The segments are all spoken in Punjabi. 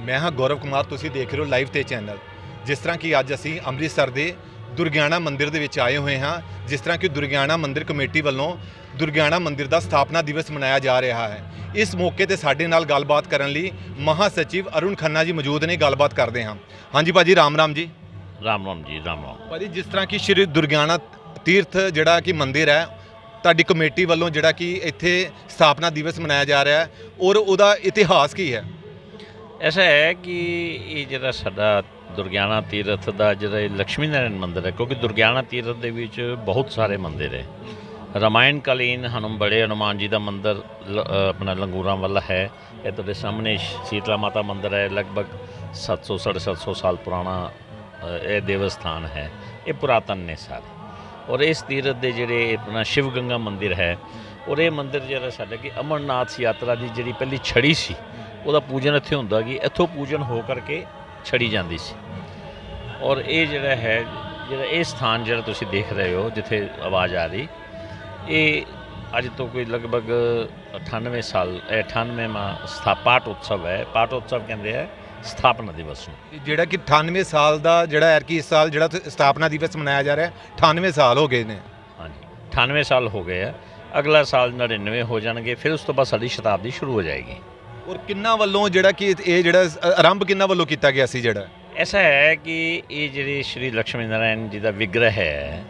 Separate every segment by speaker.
Speaker 1: ਮੈਂ ਹਾਂ ਗੌਰਵ ਕੁਮਾਰ ਤੁਸੀਂ ਦੇਖ ਰਹੇ ਹੋ ਲਾਈਵ ਤੇ ਚੈਨਲ ਜਿਸ ਤਰ੍ਹਾਂ ਕਿ ਅੱਜ ਅਸੀਂ ਅੰਮ੍ਰਿਤਸਰ ਦੇ ਦੁਰਗਿਆਣਾ ਮੰਦਿਰ ਦੇ ਵਿੱਚ ਆਏ ਹੋਏ ਹਾਂ ਜਿਸ ਤਰ੍ਹਾਂ ਕਿ ਦੁਰਗਿਆਣਾ ਮੰਦਿਰ ਕਮੇਟੀ ਵੱਲੋਂ ਦੁਰਗਿਆਣਾ ਮੰਦਿਰ ਦਾ ਸਥਾਪਨਾ ਦਿਵਸ ਮਨਾਇਆ ਜਾ ਰਿਹਾ ਹੈ। ਇਸ ਮੌਕੇ ਤੇ ਸਾਡੇ ਨਾਲ ਗੱਲਬਾਤ ਕਰਨ ਲਈ ਮਹਾ ਸਚਿਵ ਅਰੁਣ ਖੰਨਾ ਜੀ ਮੌਜੂਦ ਨੇ ਗੱਲਬਾਤ ਕਰਦੇ ਹਾਂ। ਹਾਂਜੀ ਭਾਜੀ ਰਾਮ ਰਾਮ ਜੀ।
Speaker 2: ਰਾਮ ਰਾਮ ਜੀ ਰਾਮ ਰਾਮ।
Speaker 1: ਭਾਜੀ ਜਿਸ ਤਰ੍ਹਾਂ ਕਿ ਸ਼੍ਰੀ ਦੁਰਗਿਆਣਾ ਤੀਰਥ ਜਿਹੜਾ ਕਿ ਮੰਦਿਰ ਹੈ ਤੁਹਾਡੀ ਕਮੇਟੀ ਵੱਲੋਂ ਜਿਹੜਾ ਕਿ ਇੱਥੇ ਸਥਾਪਨਾ ਦਿਵਸ ਮਨਾਇਆ ਜਾ ਰਿਹਾ ਹੈ ਔਰ ਉਹਦਾ ਇਤਿਹਾਸ ਕੀ ਹੈ?
Speaker 2: ਐਸਾ ਹੈ ਕਿ ਇਹ ਜਿਹੜਾ ਸਾਡਾ ਦੁਰਗਿਆਣਾ ਤੀਰਥ ਦਾ ਜਿਹੜਾ ਇਹ ਲక్ష్ਮੀ ਨਾਰਾਇਣ ਮੰਦਿਰ ਹੈ, ਕਿਉਂਕਿ ਦੁਰਗਿਆਣਾ ਤੀਰਥ ਦੇ ਵਿੱਚ ਬਹੁਤ ਸਾਰੇ ਮੰਦਿਰ ਹੈ। ਰਾਮਾਇਣ ਕਾਲੀਨ ਹਨੂੰ ਬੜੇ ਹਨੂਮਾਨ ਜੀ ਦਾ ਮੰਦਿਰ ਲ- ਆਪਣਾ ਲੰਗੂਰਾਂ ਵਾਲਾ ਹੈ। ਇਹ ਤੁਹਾਡੇ ਸਾਹਮਣੇ ਸ਼ੀਤਲਾ ਮਾਤਾ ਮੰਦਿਰ ਹੈ, ਲਗਭਗ 700 750 ਸਾਲ ਪੁਰਾਣਾ ਇਹ ਦੇਵ ਸਥਾਨ ਹੈ। ਇਹ ਪੁਰਾਤਨ ਨੇ ਸਾਰੇ। ਔਰ ਇਸ ਤੀਰਥ ਦੇ ਜਿਹੜੇ ਆਪਣਾ ਸ਼ਿਵ ਗੰਗਾ ਮੰਦਿਰ ਹੈ, ਔਰ ਇਹ ਮੰਦਿਰ ਜਿਹੜਾ ਸਾਡਾ ਕਿ ਅਮਰਨਾਥ ਯਾਤਰਾ ਦੀ ਜਿਹੜੀ ਪਹਿਲੀ ਛੜੀ ਸੀ ਉਹਦਾ ਪੂਜਨ ਇੱਥੇ ਹੁੰਦਾ ਕਿ ਇੱਥੋਂ ਪੂਜਨ ਹੋ ਕਰਕੇ ਛੜੀ ਜਾਂਦੀ ਸੀ। ਔਰ ਇਹ ਜਿਹੜਾ ਹੈ ਜਿਹੜਾ ਇਹ ਸਥਾਨ ਜਿਹੜਾ ਤੁਸੀਂ ਦੇਖ ਰਹੇ ਹੋ ਜਿੱਥੇ ਆਵਾਜ਼ ਆ ਰਹੀ ਇਹ ਅੱਜ ਤੋਂ ਕੋਈ ਲਗਭਗ 98 ਸਾਲ ਇਹ 98ਵਾਂ ਸਥਾ ਪਾਠ ਉਤਸਵ ਹੈ। ਪਾਠ ਉਤਸਵ ਕਹਿੰਦੇ ਆ ਸਥਾਪਨਾ ਦਿਵਸ ਨੂੰ।
Speaker 1: ਜਿਹੜਾ ਕਿ 98 ਸਾਲ ਦਾ ਜਿਹੜਾ ਹੈ ਕਿ ਇਸ ਸਾਲ ਜਿਹੜਾ ਸਥਾਪਨਾ ਦਿਵਸ ਮਨਾਇਆ ਜਾ ਰਿਹਾ ਹੈ 98 ਸਾਲ ਹੋ ਗਏ ਨੇ।
Speaker 2: ਹਾਂਜੀ 98 ਸਾਲ ਹੋ ਗਏ ਆ। ਅਗਲਾ ਸਾਲ 99 ਹੋ ਜਾਣਗੇ ਫਿਰ ਉਸ ਤੋਂ ਬਾਅਦ ਸਾਡੀ ਸ਼ਤਾਬਦੀ ਸ਼ੁਰੂ ਹੋ ਜਾਏਗੀ।
Speaker 1: ਔਰ ਕਿੰਨਾ ਵੱਲੋਂ ਜਿਹੜਾ ਕਿ ਇਹ ਜਿਹੜਾ ਆਰੰਭ ਕਿੰਨਾ ਵੱਲੋਂ ਕੀਤਾ ਗਿਆ ਸੀ ਜਿਹੜਾ?
Speaker 2: ਐਸਾ ਹੈ ਕਿ ਇਹ ਜਿਹੜੇ ਸ਼੍ਰੀ ਲక్ష్ਮੀ ਨਾਰਾਇਣ ਜੀ ਦਾ ਵਿਗ੍ਰਹ ਹੈ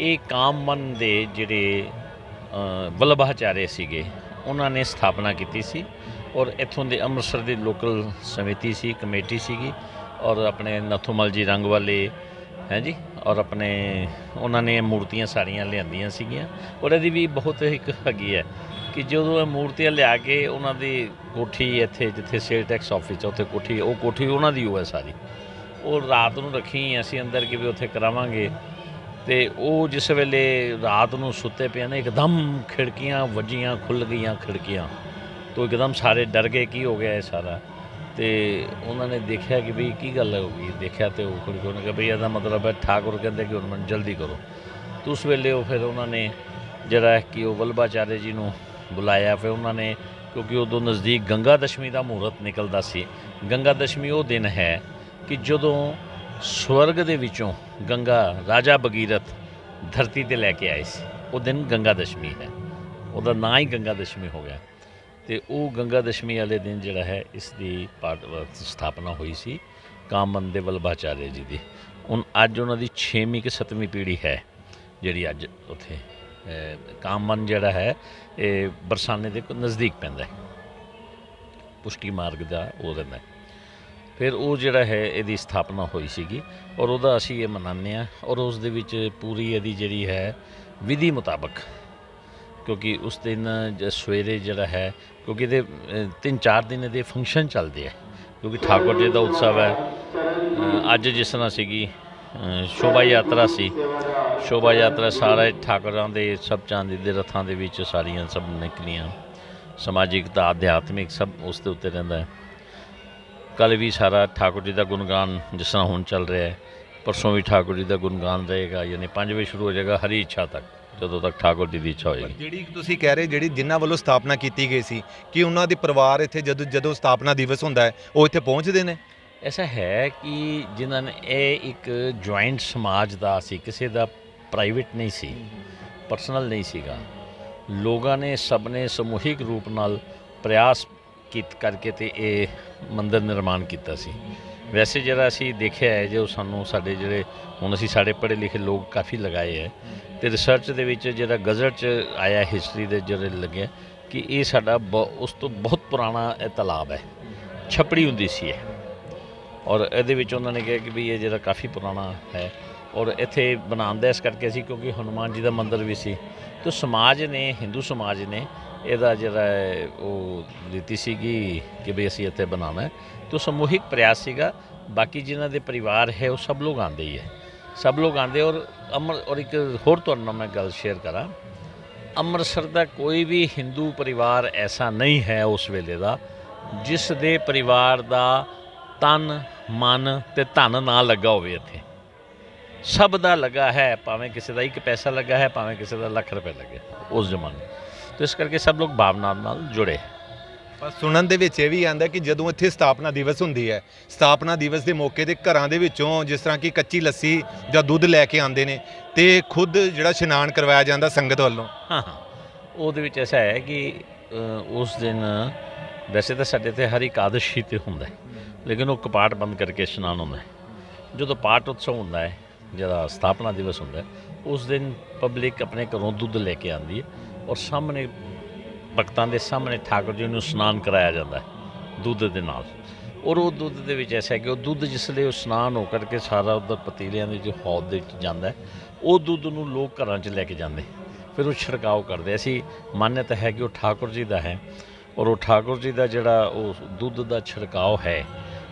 Speaker 2: ਇਹ ਕਾਮਮਨ ਦੇ ਜਿਹੜੇ ਅ, ਵੱਲਭਾਚਾਰੇ ਸੀਗੇ ਉਹਨਾਂ ਨੇ ਸਥਾਪਨਾ ਕੀਤੀ ਸੀ ਔਰ ਇੱਥੋਂ ਦੇ ਅੰਮ੍ਰਿਤਸਰ ਦੀ ਲੋਕਲ ਸਮਿਤੀ ਸੀ ਕਮੇਟੀ ਸੀਗੀ ਔਰ ਆਪਣੇ ਨਥੂਮਲ ਜੀ ਰੰਗ ਵਾਲੇ ਹੈ ਜੀ ਔਰ ਆਪਣੇ ਉਹਨਾਂ ਨੇ ਮੂਰਤੀਆਂ ਸਾਰੀਆਂ ਲਿਆਂਦੀਆਂ ਸੀਗੀਆਂ ਔਰ ਇਹਦੀ ਵੀ ਬਹੁਤ ਇੱਕ ਹੈਗੀ ਹੈ। ਕਿ ਜਦੋਂ ਇਹ ਮੂਰਤੀਆਂ ਲਿਆ ਕੇ ਉਹਨਾਂ ਦੀ ਕੋਠੀ ਇੱਥੇ ਜਿੱਥੇ ਸੇਲ ਟੈਕਸ ਆਫਿਸ ਹੈ ਉੱਥੇ ਕੋਠੀ, ਉਹ ਕੋਠੀ ਉਹਨਾਂ ਦੀ ਉਹ ਹੈ ਸਾਰੀ। ਉਹ ਰਾਤ ਨੂੰ ਰੱਖੀ ਅਸੀਂ ਅੰਦਰ ਕਿ ਵੀ ਉੱਥੇ ਕਰਾਵਾਂਗੇ। ਤੇ ਉਹ ਜਿਸ ਵੇਲੇ ਰਾਤ ਨੂੰ ਸੁੱਤੇ ਪਏ ਨੇ, ਇੱਕਦਮ ਖਿੜਕੀਆਂ ਵੱਜੀਆਂ ਖੁੱਲ ਗਈਆਂ ਖਿੜਕੀਆਂ। ਤੋਂ ਇੱਕਦਮ ਸਾਰੇ ਡਰ ਗਏ, ਕੀ ਹੋ ਗਿਆ ਇਹ ਸਾਰਾ? ਤੇ ਉਹਨਾਂ ਨੇ ਦੇਖਿਆ ਕਿ ਵੀ ਕੀ ਗੱਲ ਹੋ ਗਈ? ਦੇਖਿਆ ਤੇ ਉਹ ਕੁੜੀ ਕੋਲ ਨੇ ਕਿਹਾ ਵੀ ਇਹਦਾ ਮਤਲਬ ਹੈ ਠਾਕੁਰ ਕਹਿੰਦੇ ਕਿ ਹੁਣ ਮੈਨੂੰ ਜਲਦੀ ਕਰੋ। ਤੇ ਉਸ ਵੇਲੇ ਉਹ ਫਿਰ ਉਹਨਾਂ ਨੇ ਜਿਹੜਾ ਕਿ ਉਹ ਵਲਭਾਚਾਰੇ ਜੀ ਨੂੰ ਬੁਲਾਇਆ ਫਿਰ ਉਹਨਾਂ ਨੇ, ਕਿਉਂਕਿ ਉਦੋਂ ਨਜ਼ਦੀਕ ਗੰਗਾ ਦਸ਼ਮੀ ਦਾ ਮਹੂਰਤ ਨਿਕਲਦਾ ਸੀ। ਗੰਗਾ ਦਸ਼ਮੀ ਉਹ ਦਿਨ ਹੈ ਕਿ ਜਦੋਂ ਸਵਰਗ ਦੇ ਵਿੱਚੋਂ ਗੰਗਾ ਰਾਜਾ ਬਗੀਰਥ ਧਰਤੀ ਤੇ ਲੈ ਕੇ ਆਏ ਸੀ। ਉਹ ਦਿਨ ਗੰਗਾ ਦਸ਼ਮੀ ਹੈ। ਉਹਦਾ ਨਾਂ ਹੀ ਗੰਗਾ ਦਸ਼ਮੀ ਹੋ ਗਿਆ। ਤੇ ਉਹ ਗੰਗਾ ਦਸ਼ਮੀ ਵਾਲੇ ਦਿਨ ਜਿਹੜਾ ਹੈ, ਇਸ ਦੀ ਪਾਠ ਸਥਾਪਨਾ ਹੋਈ ਸੀ ਕਾਮਨ ਦੇ ਵਲਭਾਚਾਰਿਆ ਜੀ ਦੀ। ਹੁਣ ਅੱਜ ਉਹਨਾਂ ਦੀ 6ਵੀਂ ਕਿ 7ਵੀਂ ਪੀੜ੍ਹੀ ਹੈ, ਜਿਹੜੀ ਅੱਜ ਉੱਥੇ ਕਾਮਨ ਜਿਹੜਾ ਹੈ, ਇਹ ਬਰਸਾਨੇ ਦੇ ਨਜ਼ਦੀਕ ਪੈਂਦਾ ਹੈ। ਪੁਸ਼ਟੀ ਮਾਰਗ ਦਾ ਉਹ ਰਹਿੰਦਾ ਫਿਰ ਉਹ ਜਿਹੜਾ ਹੈ, ਇਹਦੀ ਸਥਾਪਨਾ ਹੋਈ ਸੀਗੀ ਔਰ ਉਹਦਾ ਅਸੀਂ ਇਹ ਮਨਾਉਂਦੇ ਆ ਔਰ ਉਸ ਦੇ ਵਿੱਚ ਪੂਰੀ ਇਹਦੀ ਜਿਹੜੀ ਹੈ, ਵਿਧੀ ਮੁਤਾਬਕ ਕਿਉਂਕਿ ਉਸ ਦਿਨ ਸਵੇਰੇ ਜਿਹੜਾ ਹੈ, ਕਿਉਂਕਿ ਇਹਦੇ ਤਿੰਨ ਚਾਰ ਦਿਨ ਇਹਦੇ ਫੰਕਸ਼ਨ ਚੱਲਦੇ ਆ। ਕਿਉਂਕਿ ਠਾਕੁਰ ਜੀ ਦਾ ਉਤਸਵ ਹੈ। ਅੱਜ ਜਿਸ ਤਰ੍ਹਾਂ ਸੀਗੀ ਸ਼ੋਭਾ ਯਾਤਰਾ ਸੀ। ਸ਼ੋਭਾ ਯਾਤਰਾ ਸਾਰੇ ਠਾਕੁਰਾਂ ਦੇ, ਸਭ ਚਾਂਦੀ ਦੇ ਰਥਾਂ ਦੇ ਵਿੱਚ ਸਾਰੀਆਂ ਸਭ ਨਿਕਲੀਆਂ। ਸਮਾਜਿਕ ਤਾਂ ਅਧਿਆਤਮਿਕ ਸਭ ਉਸ ਦੇ ਉੱਤੇ ਰਹਿੰਦਾ ਹੈ। ਕੱਲ ਵੀ ਸਾਰਾ ਠਾਕੁਰ ਜੀ ਦਾ ਗੁਣਗਾਨ ਜਿਸ ਤਰ੍ਹਾਂ ਹੁਣ ਚੱਲ ਰਿਹਾ ਹੈ, ਪਰਸੋਂ ਵੀ ਠਾਕੁਰ ਜੀ ਦਾ ਗੁਣਗਾਨ ਰਹੇਗਾ, ਯਾਨੀ 5 ਵਜੇ ਸ਼ੁਰੂ ਹੋ ਜਾਏਗਾ ਹਰੀ ਇੱਛਾ ਤੱਕ, ਜਦੋਂ ਤੱਕ ਠਾਕੁਰ ਜੀ ਦੀ ਇੱਛਾ ਹੋਏਗੀ।
Speaker 1: ਜਿਹੜੀ ਤੁਸੀਂ ਕਹਿ ਰਹੇ, ਜਿਹੜੀ ਜਿਨ੍ਹਾਂ ਵੱਲੋਂ ਸਥਾਪਨਾ ਕੀਤੀ ਗਈ ਸੀ, ਕਿ ਉਹਨਾਂ ਦੇ ਪਰਿਵਾਰ ਇੱਥੇ ਜਦੋਂ ਜਦੋਂ ਸਥਾਪਨਾ ਦਿਵਸ ਹੁੰਦਾ ਹੈ, ਉਹ ਇੱਥੇ ਪਹੁੰਚਦੇ ਨੇ?
Speaker 2: ਐਸਾ ਹੈ ਕਿ ਜਿਨ੍ਹਾਂ ਨੇ ਇਹ ਇੱਕ ਜੁਆਇੰਟ ਸਮਾਜ ਦਾ ਸੀ, ਕਿਸੇ ਦਾ ਪ੍ਰਾਈਵੇਟ ਨਹੀਂ ਸੀ ਪਰਸਨਲ ਨਹੀਂ ਸੀਗਾ। ਲੋਕਾਂ ਨੇ ਸਭ ਨੇ ਸਮੂਹਿਕ ਰੂਪ ਨਾਲ ਪ੍ਰਯਾਸ ਕੀਤ ਕਰਕੇ ਤੇ ਇਹ ਮੰਦਿਰ ਨਿਰਮਾਣ ਕੀਤਾ ਸੀ। ਵੈਸੇ ਜਿਹੜਾ ਅਸੀਂ ਦੇਖਿਆ ਹੈ, ਜੋ ਸਾਨੂੰ ਸਾਡੇ ਜਿਹੜੇ ਹੁਣ ਅਸੀਂ ਸਾਡੇ ਪੜ੍ਹੇ ਲਿਖੇ ਲੋਕ ਕਾਫੀ ਲਗਾਏ ਹੈ, ਤੇ ਰਿਸਰਚ ਦੇ ਵਿੱਚ ਜਿਹੜਾ ਗਜ਼ਟ ਚ ਆਇਆ ਹਿਸਟਰੀ ਦੇ ਜਿਹੜੇ ਲੱਗਿਆ ਕਿ ਇਹ ਸਾਡਾ ਬ- ਉਸ ਤੋਂ ਬਹੁਤ ਪੁਰਾਣਾ ਇਹ ਤਾਲਾਬ ਹੈ। ਛਪੜੀ ਹੁੰਦੀ ਸੀ ਇਹ। ਔਰ ਇਹਦੇ ਵਿੱਚ ਉਹਨਾਂ ਨੇ ਕਿਹਾ ਕਿ ਵੀ ਇਹ ਜਿਹੜਾ ਕਾਫੀ ਪੁਰਾਣਾ ਹੈ ਔਰ ਇੱਥੇ ਬਣਾਉਣ ਦਾ ਇਸ ਕਰਕੇ ਸੀ ਕਿਉਂਕਿ ਹਨੂਮਾਨ ਜੀ ਦਾ ਮੰਦਿਰ ਵੀ ਸੀ। ਤੇ ਸਮਾਜ ਨੇ, ਹਿੰਦੂ ਸਮਾਜ ਨੇ ਇਹਦਾ ਜਿਹੜਾ ਉਹ ਰੀਤੀ ਸੀਗੀ ਕਿ ਵੀ ਅਸੀਂ ਇੱਥੇ ਬਣਾਉਣਾ ਹੈ। ਤੇ ਉਹ ਸਮੂਹਿਕ ਪ੍ਰਯਾਸ ਸੀਗਾ, ਬਾਕੀ ਜਿਨ੍ਹਾਂ ਦੇ ਪਰਿਵਾਰ ਹੈ ਉਹ ਸਭ ਲੋਕ ਆਉਂਦੇ ਹੀ ਹੈ। ਸਭ ਲੋਕ ਆਉਂਦੇ ਔਰ ਅਮਰ, ਔਰ ਇੱਕ ਹੋਰ ਤੁਹਾਨੂੰ ਨਾਲ ਮੈਂ ਗੱਲ ਸ਼ੇਅਰ ਕਰਾਂ। ਅੰਮ੍ਰਿਤਸਰ ਦਾ ਕੋਈ ਵੀ ਹਿੰਦੂ ਪਰਿਵਾਰ ਐਸਾ ਨਹੀਂ ਹੈ ਉਸ ਵੇਲੇ ਦਾ, ਜਿਸ ਦੇ ਪਰਿਵਾਰ ਦਾ ਤਨ ਮਨ ਤੇ ਧਨ ਨਾ ਲੱਗਾ ਹੋਵੇ ਇੱਥੇ। ਸਭ ਦਾ ਲੱਗਾ ਹੈ ਭਾਵੇਂ ਕਿਸੇ ਦਾ ਇੱਕ ਪੈਸਾ ਲੱਗਾ ਹੈ ਭਾਵੇਂ ਕਿਸੇ ਦਾ ਲੱਖ ਰੁਪਏ ਲੱਗੇ ਉਸ ਜ਼ਮਾਨੇ ਤੋਂ ਇਸ ਕਰਕੇ ਸਭ ਲੋਕ ਭਾਵਨਾ ਨਾਲ ਜੁੜੇ
Speaker 1: ਪਰ ਸੁਣਨ ਦੇ ਵਿੱਚ ਇਹ ਵੀ ਆਂਦਾ ਕਿ ਜਦੋਂ ਇੱਥੇ ਸਥਾਪਨਾ ਦਿਵਸ ਹੁੰਦੀ ਹੈ ਸਥਾਪਨਾ ਦਿਵਸ ਦੇ ਮੌਕੇ ਤੇ ਘਰਾਂ ਦੇ ਵਿੱਚੋਂ ਜਿਸ ਤਰ੍ਹਾਂ ਕਿ ਕੱਚੀ ਲੱਸੀ ਜਾਂ ਦੁੱਧ ਲੈ ਕੇ ਆਉਂਦੇ ਨੇ ਤੇ ਖੁਦ ਜਿਹੜਾ ਇਸ਼ਨਾਨ ਕਰਵਾਇਆ ਜਾਂਦਾ ਸੰਗਤ ਵੱਲੋਂ।
Speaker 2: ਹਾਂ ਹਾਂ। ਉਹਦੇ ਵਿੱਚ ਐਸਾ ਹੈ ਕਿ ਉਸ ਦਿਨ ਵੈਸੇ ਤਾਂ ਸਾਡੇ ਤੇ ਹਰ ਇਕਾਦਸ਼ੀ ਤੇ ਹੁੰਦਾ ਹੈ। ਲੇਕਿਨ ਉਹ ਕਪਾਟ ਬੰਦ ਕਰਕੇ ਇਸ਼ਨਾਨ ਹੁੰਦਾ ਹੈ। ਜਦੋਂ ਪਾਠ ਉਤਸਵ ਹੁੰਦਾ ਹੈ, ਜਿਹੜਾ ਸਥਾਪਨਾ ਦਿਵਸ ਹੁੰਦਾ ਹੈ, ਉਸ ਦਿਨ ਪਬਲਿਕ ਆਪਣੇ ਘਰੋਂ ਦੁੱਧ ਲੈ ਕੇ ਆਉਂਦੀ ਹੈ ਔਰ ਸਾਹਮਣੇ ਭਗਤਾਂ ਦੇ ਸਾਹਮਣੇ ਠਾਕੁਰ ਜੀ ਨੂੰ ਇਸ਼ਨਾਨ ਕਰਾਇਆ ਜਾਂਦਾ ਹੈ, ਦੁੱਧ ਦੇ ਨਾਲ। ਔਰ ਉਹ ਦੁੱਧ ਦੇ ਵਿੱਚ ਐਸਾ ਹੈ ਕਿ ਉਹ ਦੁੱਧ ਜਿਸ ਲਈ ਉਹ ਇਸ਼ਨਾਨ ਹੋ ਕਰਕੇ ਸਾਰਾ ਉਧਰ ਪਤੀਲਿਆਂ ਦੇ ਜੋ ਹੌਦ ਦੇ ਵਿੱਚ ਜਾਂਦਾ ਉਹ ਦੁੱਧ ਨੂੰ ਲੋਕ ਘਰਾਂ 'ਚ ਲੈ ਕੇ ਜਾਂਦੇ ਫਿਰ ਉਹ ਛਿੜਕਾਓ ਕਰਦੇ ਅਸੀਂ ਮਾਨਤਾ ਹੈ ਕਿ ਉਹ ਠਾਕੁਰ ਜੀ ਦਾ ਹੈ ਔਰ ਉਹ ਠਾਕੁਰ ਜੀ ਦਾ ਜਿਹੜਾ ਉਹ ਦੁੱਧ ਦਾ ਛਿੜਕਾਓ ਹੈ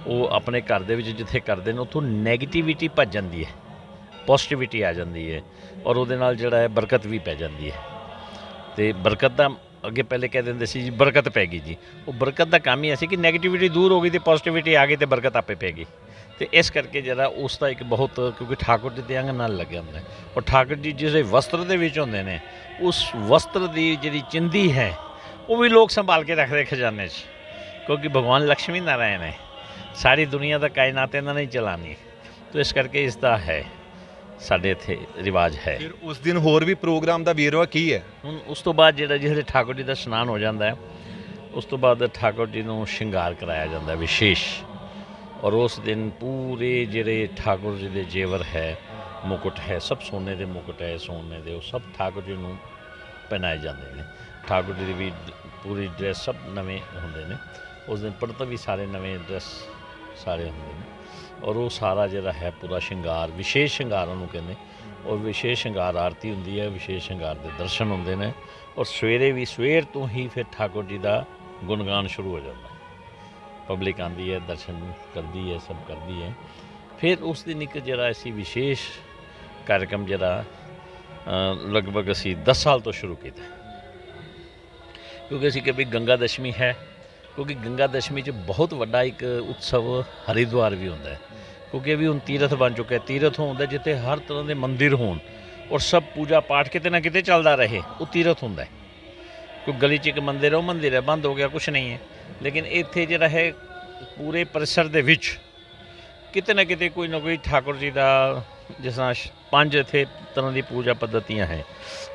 Speaker 2: ਉਹ ਆਪਣੇ ਘਰ ਦੇ ਵਿੱਚ ਜਿੱਥੇ ਕਰਦੇ ਨੇ, ਉੱਥੋਂ 네ਗੇਟਿਵਿਟੀ ਭੱਜ ਜਾਂਦੀ ਹੈ ਪੋਜ਼ਿਟਿਵਿਟੀ ਆ ਜਾਂਦੀ ਹੈ ਔਰ ਉਹਦੇ ਨਾਲ ਜਿਹੜਾ ਹੈ ਬਰਕਤ ਵੀ ਪੈ ਜਾਂਦੀ ਹੈ। ਤੇ ਬਰਕਤ ਦਾ ਅੱਗੇ ਪਹਿਲੇ ਕਹਿ ਦਿੰਦੇ ਸੀ ਜੀ, ਬਰਕਤ ਪੈ ਗਈ ਜੀ। ਉਹ ਬਰਕਤ ਦਾ ਕੰਮ ਹੀ ਐਸੀ ਕਿ 네ਗੇਟਿਵਿਟੀ ਦੂਰ ਹੋ ਗਈ ਤੇ ਪੋਜ਼ਿਟਿਵਿਟੀ ਆ ਗਈ ਤੇ ਬਰਕਤ ਆਪੇ ਪੈ ਗਈ। ਤੇ ਇਸ ਕਰਕੇ ਜਿਹੜਾ ਉਸ ਦਾ ਇੱਕ ਬਹੁਤ, ਕਿਉਂਕਿ ਠਾਕੁਰ ਜੀ ਦੇ ਅੰਗ ਨਾਲ ਲੱਗਿਆ ਹੁੰਦਾ ਔਰ ਠਾਕੁਰ ਜੀ ਜਿਹੜੇ ਵਸਤਰ ਦੇ ਵਿੱਚ ਹੁੰਦੇ ਨੇ, ਉਸ ਵਸਤਰ ਦੀ ਜਿਹੜੀ ਚਿੰਦੀ ਹੈ, ਉਹ ਵੀ ਲੋਕ ਸੰਭਾਲ ਕੇ ਰੱਖਦੇ ਖਜ਼ਾਨੇ 'ਚ। ਕਿਉਂਕਿ ਭਗਵਾਨ ਲక్ష్ਮੀ ਨਾਰਾਇਣ ਹੈ। ਸਾਰੀ ਦੁਨੀਆ ਦਾ ਕਾਇਨਾਤ ਇਹਨਾਂ ਨੇ ਚਲਾਣੀ ਤੋ ਇਸ ਕਰਕੇ ਇਸ ਦਾ ਹੈ ਸਾਡੇ ਇੱਥੇ ਰਿਵਾਜ ਹੈ।
Speaker 1: ਫਿਰ ਉਸ ਦਿਨ ਹੋਰ ਵੀ ਪ੍ਰੋਗਰਾਮ ਦਾ ਵੇਰਵਾ ਕੀ ਹੈ?
Speaker 2: ਹੁਣ ਉਸ ਤੋਂ ਬਾਅਦ ਜਿਹੜਾ ਜਿਹੜੇ ਠਾਕੁਰ ਜੀ ਦਾ ਇਸ਼ਨਾਨ ਹੋ ਜਾਂਦਾ ਹੈ ਉਸ ਤੋਂ ਬਾਅਦ ਠਾਕੁਰ ਜੀ ਨੂੰ ਸ਼ਿੰਗਾਰ ਕਰਾਇਆ ਜਾਂਦਾ ਵਿਸ਼ੇਸ਼। ਔਰ ਉਸ ਦਿਨ ਪੂਰੇ ਜਿਹੜੇ ਠਾਕੁਰ ਜੀ ਦੇ ਜੇਵਰ ਹੈ ਮੁਕਟ ਹੈ ਸਭ ਸੋਨੇ ਦੇ ਮੁਕਟ ਹੈ ਸੋਨੇ ਦੇ ਉਹ ਸਭ ਠਾਕੁਰ ਜੀ ਨੂੰ ਪਹਿਨਾਏ ਜਾਂਦੇ ਨੇ। ਠਾਕੁਰ ਜੀ ਦੀ ਵੀ ਪੂਰੀ ਡਰੈਸ ਸਭ ਨਵੇਂ ਹੁੰਦੇ ਨੇ। ਉਸ ਦਿਨ ਪੜਤ ਵੀ ਸਾਰੇ ਨਵੇਂ ਡਰੈਸ ਸਾਰੇ ਹੁੰਦੇ ਨੇ। ਔਰ ਉਹ ਸਾਰਾ ਜਿਹੜਾ ਹੈ ਪੂਰਾ ਸ਼ਿੰਗਾਰ, ਵਿਸ਼ੇਸ਼ ਸ਼ਿੰਗਾਰ ਉਹਨੂੰ ਕਹਿੰਦੇ। ਔਰ ਵਿਸ਼ੇਸ਼ ਸ਼ਿੰਗਾਰ ਆਰਤੀ ਹੁੰਦੀ ਹੈ, ਵਿਸ਼ੇਸ਼ ਸ਼ਿੰਗਾਰ ਦੇ ਦਰਸ਼ਨ ਹੁੰਦੇ ਨੇ। ਔਰ ਸਵੇਰੇ ਵੀ ਸਵੇਰ ਤੋਂ ਹੀ ਫਿਰ ਠਾਕੁਰ ਜੀ ਦਾ ਗੁਣਗਾਨ ਸ਼ੁਰੂ ਹੋ ਜਾਂਦਾ। ਹੈ ਪਬਲਿਕ ਆਂਦੀ ਹੈ, ਦਰਸ਼ਨ ਕਰਦੀ ਹੈ, ਸਭ ਕਰਦੀ ਹੈ। ਫਿਰ ਉਸ ਦਿਨ ਇੱਕ ਜਿਹੜਾ ਅਸੀਂ ਵਿਸ਼ੇਸ਼ ਕਾਰਜਕ੍ਰਮ ਜਿਹੜਾ ਲਗਭਗ ਅਸੀਂ 10 ਸਾਲ ਤੋਂ ਸ਼ੁਰੂ ਕੀਤਾ। ਕਿਉਂਕਿ ਅਸੀਂ ਕਿ ਵੀ ਗੰਗਾ ਦਸ਼ਮੀ ਹੈ ਕਿਉਂਕਿ ਗੰਗਾ ਦਸ਼ਮੀ 'ਚ ਬਹੁਤ ਵੱਡਾ ਇੱਕ ਉਤਸਵ ਹਰਿਦੁਆਰ ਵੀ ਹੁੰਦਾ ਹੈ। ਕਿਉਂਕਿ ਇਹ ਵੀ ਹੁਣ ਤੀਰਥ ਬਣ ਚੁੱਕਾ ਹੈ। ਤੀਰਥ ਹੁੰਦਾ ਜਿੱਥੇ ਹਰ ਤਰ੍ਹਾਂ ਦੇ ਮੰਦਿਰ ਹੋਣ ਔਰ ਸਭ ਪੂਜਾ ਪਾਠ ਕਿਤੇ ਨਾ ਕਿਤੇ ਚੱਲਦਾ ਰਹੇ, ਉਹ ਤੀਰਥ ਹੁੰਦਾ ਹੈ। ਕੋਈ ਗਲੀ 'ਚ ਇੱਕ ਮੰਦਿਰ ਹੈ, ਉਹ ਮੰਦਿਰ ਹੈ, ਬੰਦ ਹੋ ਗਿਆ ਕੁਝ ਨਹੀਂ ਹੈ। ਲੇਕਿਨ ਇੱਥੇ ਜਿਹੜਾ ਹੈ, ਪੂਰੇ ਪਰਿਸਰ ਦੇ ਵਿੱਚ ਕਿਤੇ ਨਾ ਕਿਤੇ ਕੋਈ ਨਾ ਕੋਈ ਠਾਕੁਰ ਜੀ ਦਾ ਜਿਸ ਤਰ੍ਹਾਂ ਪੰਜ ਇੱਥੇ ਤਰ੍ਹਾਂ ਦੀ ਪੂਜਾ ਪद्धਤੀਆਂ ਹੈ।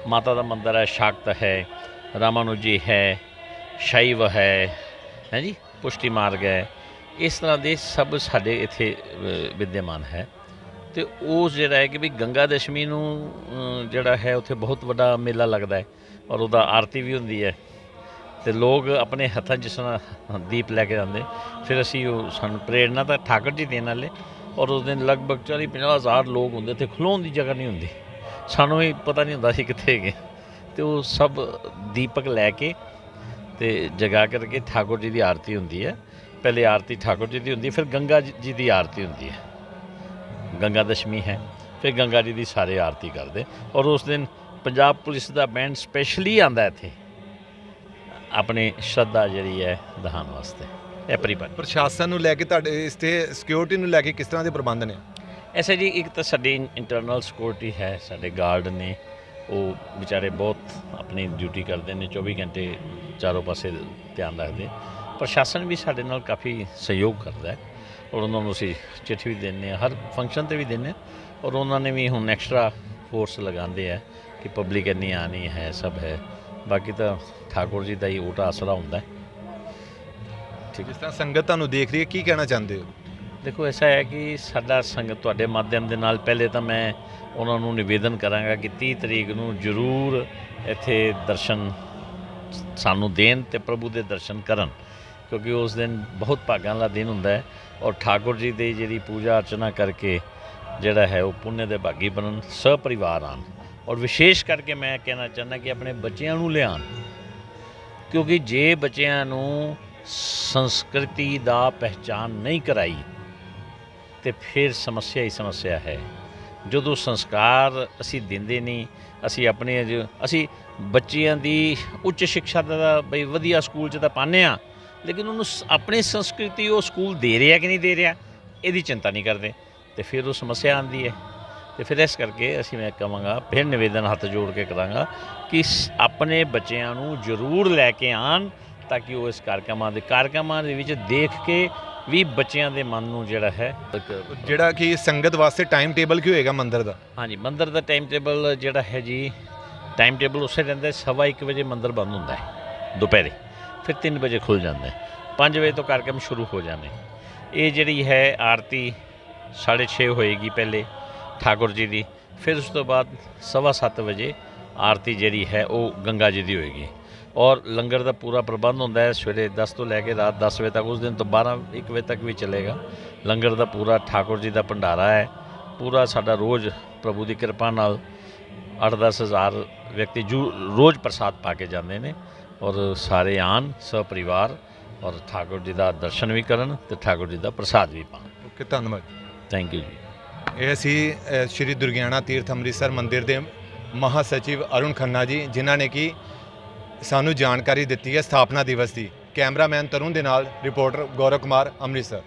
Speaker 2: ਮਾਤਾ ਦਾ ਮੰਦਿਰ ਹੈ, ਸ਼ਾਕਤ ਹੈ, ਰਾਮਾਨੁਜੀ ਹੈ ਸ਼ੈਵ ਹੈ ਹੈ ਜੀ ਪੁਸ਼ਟੀ ਮਾਰਗ ਹੈ। ਇਸ ਤਰ੍ਹਾਂ ਦੇ ਸਭ ਸਾਡੇ ਇੱਥੇ ਅ, ਵਿਦਿਆਮਾਨ ਹੈ। ਤੇ ਉਸ ਜਿਹੜਾ ਹੈ ਕਿ ਵੀ ਗੰਗਾ ਦਸ਼ਮੀ ਨੂੰ ਜਿਹੜਾ ਹੈ ਉੱਥੇ ਬਹੁਤ ਵੱਡਾ ਮੇਲਾ ਲੱਗਦਾ ਹੈ ਔਰ ਉਹਦਾ ਆਰਤੀ ਵੀ ਹੁੰਦੀ ਹੈ। ਤੇ ਲੋਕ ਆਪਣੇ ਹੱਥਾਂ 'ਚ ਜਿਸ ਤਰ੍ਹਾਂ ਦੀਪ ਲੈ ਕੇ ਜਾਂਦੇ ਫਿਰ ਅਸੀਂ ਉਹ ਸਾਨੂੰ ਪ੍ਰੇਰਨਾ ਤਾਂ ਠਾਕੁਰ ਜੀ ਦੇਣ ਵਾਲੇ ਔਰ ਉਸ ਦਿਨ ਲਗਭਗ 40 50 ਹਜ਼ਾਰ ਲੋਕ ਹੁੰਦੇ ਤੇ ਖਲੋਣ ਦੀ ਜਗ੍ਹਾ ਨਹੀਂ ਹੁੰਦੀ। ਸਾਨੂੰ ਹੀ ਪਤਾ ਨਹੀਂ ਹੁੰਦਾ ਸੀ ਕਿੱਥੇ ਗਏ ਤੇ ਉਹ ਸਭ ਦੀਪਕ ਲੈ ਕੇ ਤੇ ਜਗਾ ਕਰਕੇ ਠਾਕੁਰ ਜੀ ਦੀ ਆਰਤੀ ਹੁੰਦੀ ਹੈ। ਪਹਿਲੇ ਆਰਤੀ ਠਾਕੁਰ ਜੀ ਦੀ ਹੁੰਦੀ ਹੈ ਫਿਰ ਗੰਗਾ ਜੀ ਦੀ ਆਰਤੀ ਹੁੰਦੀ ਹੈ। ਗੰਗਾ ਦਸ਼ਮੀ ਹੈ ਫਿਰ ਗੰਗਾ ਜੀ ਦੀ ਸਾਰੇ ਆਰਤੀ ਕਰਦੇ। ਔਰ ਉਸ ਦਿਨ ਪੰਜਾਬ ਪੁਲਿਸ ਦਾ ਬੈਂਡ ਸਪੈਸ਼ਲੀ ਆਂਦਾ ਇੱਥੇ। ਆਪਣੀ ਸ਼ਰਧਾ ਜਿਹੜੀ ਹੈ ਦਿਖਾਉਣ ਵਾਸਤੇ। ਇਹ ਪਰਿਪਾਟੀ
Speaker 1: ਪ੍ਰਸ਼ਾਸਨ ਨੂੰ ਲੈ ਕੇ ਤੁਹਾਡੇ ਇਸ ਤੇ ਸਿਕਿਉਰਿਟੀ ਨੂੰ ਲੈ ਕੇ ਕਿਸ ਤਰ੍ਹਾਂ ਦੇ ਪ੍ਰਬੰਧ ਨੇ?
Speaker 2: ਐਸੇ ਜੀ ਇੱਕ ਤਾਂ ਸਾਡੀ ਇੰਟਰਨਲ ਸਿਕਿਉਰਿਟੀ ਹੈ ਸਾਡੇ ਗਾਰਡ ਨੇ ਉਹ ਵਿਚਾਰੇ ਬਹੁਤ ਆਪਣੀ ਡਿਊਟੀ ਕਰਦੇ ਨੇ 24 ਘੰਟੇ ਚਾਰੋਂ ਪਾਸੇ ਧਿਆਨ ਰੱਖਦੇ। ਪ੍ਰਸ਼ਾਸਨ ਵੀ ਸਾਡੇ ਨਾਲ ਕਾਫੀ ਸਹਿਯੋਗ ਕਰਦਾ ਹੈ ਔਰ ਉਹਨਾਂ ਨੂੰ ਅਸੀਂ ਚਿੱਠੀ ਵੀ ਦਿੰਦੇ ਹਾਂ, ਹਰ ਫੰਕਸ਼ਨ ਤੇ ਵੀ ਦਿੰਦੇ ਹਾਂ ਔਰ ਉਹਨਾਂ ਨੇ ਵੀ ਹੁਣ ਐਕਸਟਰਾ ਫੋਰਸ ਲਗਾਉਂਦੇ ਆ ਕਿ ਪਬਲਿਕ ਇੰਨੀ ਆਣੀ ਹੈ, ਸਭ ਹੈ। ਬਾਕੀ ਤਾਂ ਠਾਕੁਰ ਜੀ ਦਾ ਹੀ ਓਟਾ ਆਸਰਾ ਹੁੰਦਾ ਹੈ। ਠੀਕ
Speaker 1: ਜਿਸ ਤਰ੍ਹਾਂ ਸੰਗਤ ਤੁਹਾਨੂੰ ਦੇਖ ਰਹੀ ਹੈ, ਕੀ ਕਹਿਣਾ ਚਾਹੁੰਦੇ ਹੋ?
Speaker 2: ਦੇਖੋ, ਐਸਾ ਹੈ ਕਿ ਸਾਡਾ ਸੰਗਤ ਤੁਹਾਡੇ ਮਾਧਿਅਮ ਦੇ ਨਾਲ, ਪਹਿਲੇ ਤਾਂ ਮੈਂ ਉਹਨਾਂ ਨੂੰ ਨਿਵੇਦਨ ਕਰਾਂਗਾ ਕਿ 30 ਤਰੀਕ ਨੂੰ ਜ਼ਰੂਰ ਇੱਥੇ ਦਰਸ਼ਨ ਸਾਨੂੰ ਦੇਣ ਤੇ ਪ੍ਰਭੂ ਦੇ ਦਰਸ਼ਨ ਕਰਨ, ਕਿਉਂਕਿ ਉਸ ਦਿਨ ਬਹੁਤ ਭਾਗਾਂ ਵਾਲਾ ਦਿਨ ਹੁੰਦਾ ਹੈ ਔਰ ਠਾਕੁਰ ਜੀ ਦੀ ਜਿਹੜੀ ਪੂਜਾ ਅਰਚਨਾ ਕਰਕੇ ਜਿਹੜਾ ਹੈ, ਉਹ ਪੁੰਨ ਦੇ ਭਾਗੀ ਬਣਨ, ਸਪਰਿਵਾਰ ਆਣ ਔਰ ਵਿਸ਼ੇਸ਼ ਕਰਕੇ ਮੈਂ ਕਹਿਣਾ ਚਾਹੁੰਦਾ ਕਿ ਆਪਣੇ ਬੱਚਿਆਂ ਨੂੰ ਲਿਆਉਣ, ਕਿਉਂਕਿ ਜੇ ਬੱਚਿਆਂ ਨੂੰ ਸੰਸਕ੍ਰਿਤੀ ਦਾ ਪਹਿਚਾਨ ਨਹੀਂ ਕਰਾਈ ਤੇ ਫਿਰ ਸਮੱਸਿਆ ਹੀ ਸਮੱਸਿਆ ਹੈ। ਜਦੋਂ ਸੰਸਕਾਰ ਅਸੀਂ ਦਿੰਦੇ ਨਹੀਂ, ਅਸੀਂ ਆਪਣੇ ਅਜ- ਅਸੀਂ ਬੱਚਿਆਂ ਦੀ ਉੱਚ ਸਿੱਖਿਆ ਦਾ ਬਈ ਵਧੀਆ ਸਕੂਲ 'ਚ ਤਾਂ ਪਾਉਂਦੇ ਆ ਲੇਕਿਨ ਉਹਨੂੰ ਸ- ਆਪਣੀ ਸੰਸਕ੍ਰਿਤੀ ਉਹ ਸਕੂਲ ਦੇ ਰਿਹਾ ਕਿ ਨਹੀਂ ਦੇ ਰਿਹਾ, ਇਹਦੀ ਚਿੰਤਾ ਨਹੀਂ ਕਰਦੇ। ਤੇ ਫਿਰ ਉਹ ਸਮੱਸਿਆ ਆਉਂਦੀ ਹੈ। ਤੇ ਫਿਰ ਇਸ ਕਰਕੇ ਅਸੀਂ ਮੈਂ ਕਹਾਂਗਾ, ਫਿਰ ਨਿਵੇਦਨ ਹੱਥ ਜੋੜ ਕੇ ਕਰਾਂਗਾ ਕਿ ਸ- ਆਪਣੇ ਬੱਚਿਆਂ ਨੂੰ ਜ਼ਰੂਰ ਲੈ ਕੇ ਆਣ ਤਾਂ ਕਿ ਉਹ ਇਸ ਕਾਰਕਮਾਂ ਦੇ ਕਾਰਕਮਾਂ ਦੇ ਵਿੱਚ ਦੇਖ ਕੇ ਵੀ ਬੱਚਿਆਂ ਦੇ ਮਨ ਨੂੰ ਜਿਹੜਾ ਹੈ
Speaker 1: ਜਿਹੜਾ ਕਿ ਸੰਗਤ ਵਾਸਤੇ ਟਾਈਮ ਟੇਬਲ ਕੀ ਹੋਏਗਾ ਮੰਦਿਰ ਦਾ?
Speaker 2: ਹਾਂਜੀ ਮੰਦਿਰ ਦਾ ਟਾਈਮ ਟੇਬਲ ਜਿਹੜਾ ਹੈ ਜੀ ਟਾਈਮ ਟੇਬਲ ਉਸੇ ਰਹਿੰਦਾ ਹੈ, ਸਵਾ ਇੱਕ ਵਜੇ ਮੰਦਿਰ ਬੰਦ ਹੁੰਦਾ ਹੈ ਦੁਪਹਿਰੇ। ਫਿਰ 3 ਵਜੇ ਖੁੱਲ ਜਾਂਦਾ ਹੈ 5 ਵਜੇ ਤੋਂ ਕਾਰਜਕ੍ਰਮ ਸ਼ੁਰੂ ਹੋ ਜਾਣੇ ਇਹ ਜਿਹੜੀ ਹੈ ਆਰਤੀ 6:30 ਹੋਏਗੀ ਪਹਿਲੇ ਠਾਕੁਰ ਜੀ ਦੀ ਫਿਰ ਉਸ ਤੋਂ ਬਾਅਦ ਸਵਾ ਸੱਤ ਵਜੇ ਆਰਤੀ ਜਿਹੜੀ ਹੈ ਉਹ ਗੰਗਾ ਜੀ ਦੀ ਹੋਏਗੀ। ਔਰ ਲੰਗਰ ਦਾ ਪੂਰਾ ਪ੍ਰਬੰਧ ਹੁੰਦਾ ਹੈ ਸਵੇਰੇ 10 ਤੋਂ ਲੈ ਕੇ ਰਾਤ 10 ਵਜੇ ਤੱਕ ਉਸ ਦਿਨ ਤੋਂ 12 1 ਵਜੇ ਤੱਕ ਵੀ ਚੱਲੇਗਾ। ਲੰਗਰ ਦਾ ਪੂਰਾ ਠਾਕੁਰ ਜੀ ਦਾ ਭੰਡਾਰਾ ਹੈ। ਪੂਰਾ ਸਾਡਾ ਰੋਜ਼ ਪ੍ਰਭੂ ਦੀ ਕਿਰਪਾ ਨਾਲ 8-10 ਹਜ਼ਾਰ ਵਿਅਕਤੀ ਜੂ ਰੋਜ਼ ਪ੍ਰਸਾਦ ਪਾ ਕੇ ਜਾਂਦੇ ਨੇ ਔਰ ਸਾਰੇ ਆਣ ਸਭ ਪਰਿਵਾਰ ਔਰ ਠਾਕੁਰ ਜੀ ਦਾ ਦਰਸ਼ਨ ਵੀ ਕਰਨ ਤੇ ਠਾਕੁਰ ਜੀ ਦਾ ਪ੍ਰਸਾਦ ਵੀ ਪਾਣ
Speaker 1: ਓਕੇ ਧੰਨਵਾਦ
Speaker 2: ਥੈਂਕ ਯੂ ਜੀ।
Speaker 1: ਇਹ ਅਸੀਂ ਅ, ਸ਼੍ਰੀ ਦੁਰਗਿਆਣਾ ਤੀਰਥ ਅੰਮ੍ਰਿਤਸਰ ਮੰਦਿਰ ਦੇ ਮਹਾ ਸਚਿਵ ਅਰੁਣ ਖੰਨਾ ਜੀ ਜਿਨ੍ਹਾਂ ਨੇ ਕਿ ਸਾਨੂੰ ਜਾਣਕਾਰੀ ਦਿੱਤੀ ਹੈ ਸਥਾਪਨਾ ਦਿਵਸ ਦੀ। ਕੈਮਰਾਮੈਨ ਤਰੁਣ ਦੇ ਨਾਲ, ਰਿਪੋਰਟਰ ਗੌਰਵ ਕੁਮਾਰ, ਅੰਮ੍ਰਿਤਸਰ।